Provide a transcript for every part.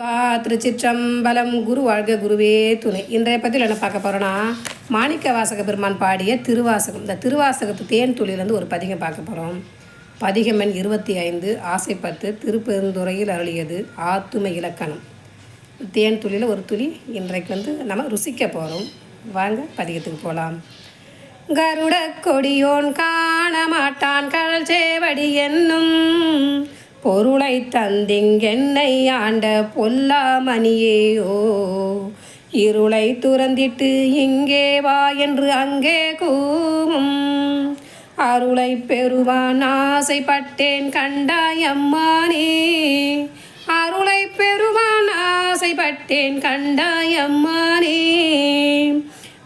வா திருச்சிற்றம்பலம் குரு வாழ்க குருவே துணை. இன்றைய பற்றியில் என்ன பார்க்க போகிறோன்னா மாணிக்க வாசக பெருமான் பாடிய திருவாசகம். இந்த திருவாசகத்து தேன் துளியிலேருந்து ஒரு பதிகம் பார்க்க போகிறோம் பதிகம் எண் இருபத்தி ஐந்து ஆசைப்பட்டு திருப்பெருந்துறையில் அருளியது ஆத்தும இலக்கணம். தேன் துளியில் ஒரு துளி இன்றைக்கு வந்து நம்ம ருசிக்க போகிறோம் வாங்க பதிகத்துக்கு போகலாம் கருட கொடியோன் காண மாட்டான் கடல் சேவடி என்னும் பொருளை தந்திங்கென்னை ஆண்ட பொல்லாமணியேயோ? இருளை துறந்திட்டு இங்கே வா என்று அங்கே கூவும். அருளை பெறுவான் ஆசைப்பட்டேன் கண்டாயம்மானே அருளை பெறுவான் ஆசைப்பட்டேன் கண்டாயம்மானே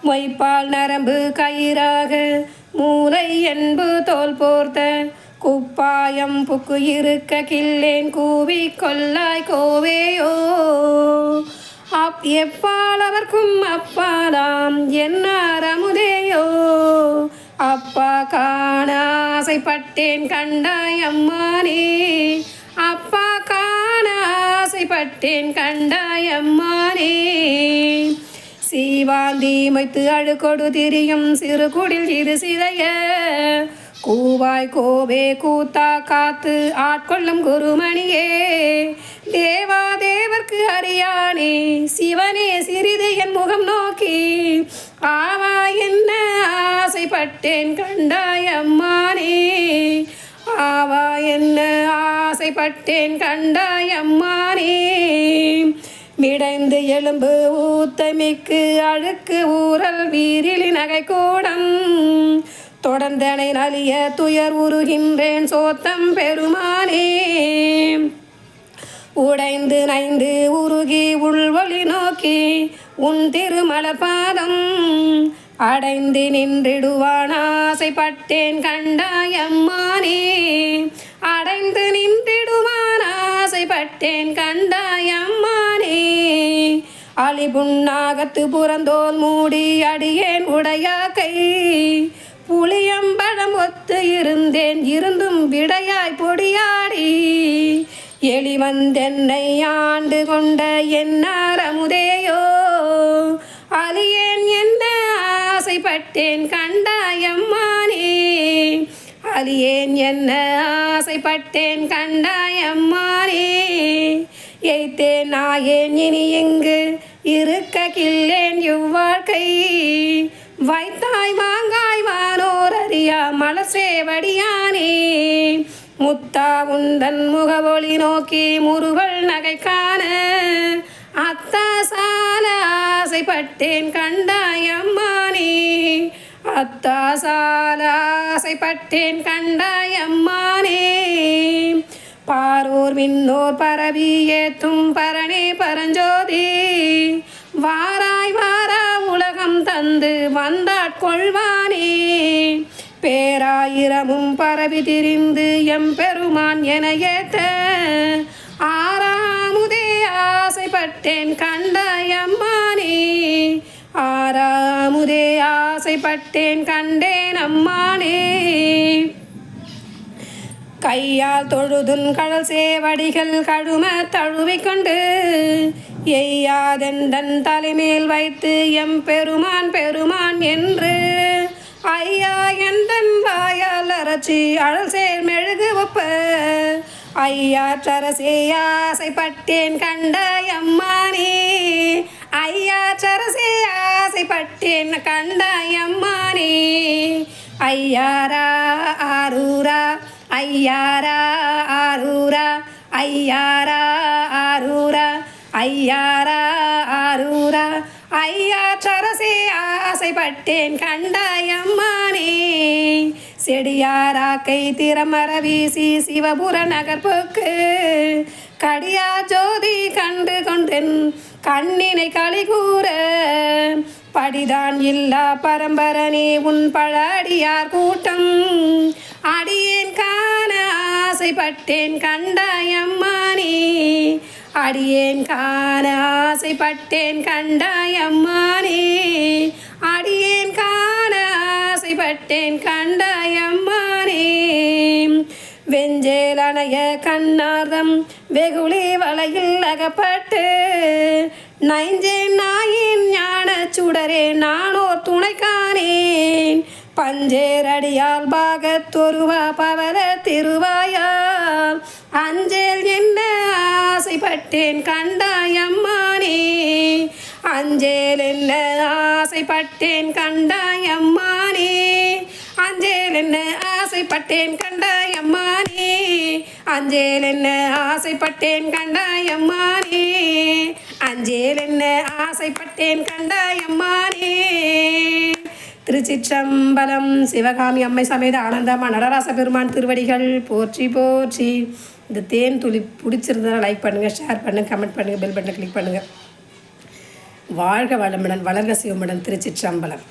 மொய்ப்பால் நரம்பு கயிறாக மூளை என்பு தோல் போர்த்த குப்பாயம் புக்கு இருக்க கில்லேன் கூவி கொல்லாய் கோவேயோ. அப் எப்பால் அவர்க்கும் அப்பாலாம் என்னார் அமுதேயோ அப்பா காண ஆசைப்பட்டேன் கண்டாய் அம்மானே. அப்பா காண ஆசைப்பட்டேன் கண்டாய் அம்மானே. சீவாந்தி மைத்து அழுக்கொடு திரியும் சிறு குடில் இது சிதைய. கூவாய் கோவே கூத்தா காத்து ஆட்கொள்ளும் குருமணியே. தேவா தேவர்க்கு அறியானே சிவனே சிறிது என் முகம் நோக்கி. ஆவா என்ன ஆசைப்பட்டேன் கண்டாய் அம்மானே. ஆவா என்ன ஆசைப்பட்டேன் கண்டாய் அம்மானே. மிடைந்து எலும்பு ஊத்தமிக்கு அழுக்கு ஊரல் வீரிலி நகை கூடம் தொடர்ந்தனை நலிய துயர் உருகின்றேன் சோத்தம் பெருமானே உடைந்து நைந்து உருகி உள்வழி நோக்கி உன் திருமலபாதம் அடைந்து நின்றிடுவான் ஆசைப்பட்டேன் கண்டாயம்மானே அடைந்து நின்றிடுவான் ஆசைப்பட்டேன் கண்டாயம்மானே அழிபுண்ணாகத்து புறந்தோல் மூடி அடியேன் உடைய கை புளியம்பழம் ஒத்து இருந்தேன். இருந்தும் விடையாய் பொடியாடி. எலி வந்தென்னை ஆண்டு கொண்ட என்னார் அமுதேயோ அலியேன் என்ன ஆசைப்பட்டேன் கண்டாயம்மானே அலியேன் என்ன ஆசைப்பட்டேன் கண்டாயம்மானே எய்த்தேன் நாயேன் இனி எங்கு இருக்க கில்லேன் இவ்வாழ்க்கை. வைத்தாய் வாங்காய் வானோர் அறியா மலசேவடியானே முத்தா உந்தன் முகவொளி நோக்கி முருகல் நகை காண. அத்தா சால ஆசைப்பட்டேன் கண்டாயம்மானே அத்தா சால ஆசைப்பட்டேன் கண்டாயம்மானே பாரூர் விண்ணோர் பரவி ஏத்தும் பரணி பரஞ்சோதி. வாராய் வந்து தந்து வந்தாட்கொள்வானே. பேராயிரமும் பரவி திரிந்து எம்பெருமான் என ஏத்த ஆறாமுதே ஆசைப்பட்டேன் கண்டாயம்மானே ஆறாமுதே ஆசைப்பட்டேன் கண்டேன் அம்மானே. கையால் தொழுதுன் கடல் சேவடிகள் கழும தழுவிக்கொண்டு எய்யாதெந்தன் தலைமேல் வைத்து எம் பெருமான் பெருமான் என்று. ஐயா எந்தன் வாயால் அரைச்சி அழல் மெழுகு ஒப்ப. ஐயா சரசே ஆசைப்பட்டேன் கண்டாயம்மானே ஐயா சரசே ஆசைப்பட்டேன் கண்டாயம்மானே ஐயாரா ஆரூரா ஐயாரா ஆரூரா ஐயாரா ஐயாரா ஆரூரா ஐயா சரசே ஆசைப்பட்டேன் கண்டாயம்மானே செடியாராக்கை திறமர வீசி சிவபுர நகர்போக்கு கடியா ஜோதி கண்டு கொண்டேன் கண்ணினை களி கூற. படிதான் இல்லா பரம்பரனே உன் பழடியார் கூட்டம். அடியேன் காண ஆசைப்பட்டேன் கண்டாயம்மானே அடியேன் காண ஆசைப்பட்டேன் கண்டாய் அம்மானே. அடியேன் காண ஆசைப்பட்டேன் கண்டாய் அம்மானே. வெஞ்சேலனைய கண்ணார்தம் வெகுளி வலையில் அகப்பட்டு நைஞ்சேன் நாயின் ஞான சுடரே நானோர் துணை காணேன். பஞ்சேரடியால் பாகத்தொருவா பவர திருவாயால் அஞ்சேல் என்ன ஆசைப்பட்டேன் கண்டாயம்மானே. அஞ்சேல் என்ன ஆசைப்பட்டேன் கண்டாயம்மானே. அஞ்சேல் என்ன ஆசைப்பட்டேன் கண்டாயம்மானே. அஞ்சேல் என்ன ஆசைப்பட்டேன் கண்டாயம்மானே. அஞ்சேல் என்ன ஆசைப்பட்டேன் கண்டாயம்மானே. திருச்சிற்றம்பலம் சிவகாமி அம்மை சமேத ஆனந்தமா நடராச பெருமான் திருவடிகள் போற்றி போற்றி. இந்த தேன் துளி பிடிச்சிருந்தா லைக் பண்ணுங்கள் ஷேர் பண்ணுங்கள் கமெண்ட் பண்ணுங்கள் பெல் பட்டனை கிளிக் பண்ணுங்கள் வாழ்க வளமுடன் வளர்க சிவமுடன் திருச்சிற்றம்பலம்.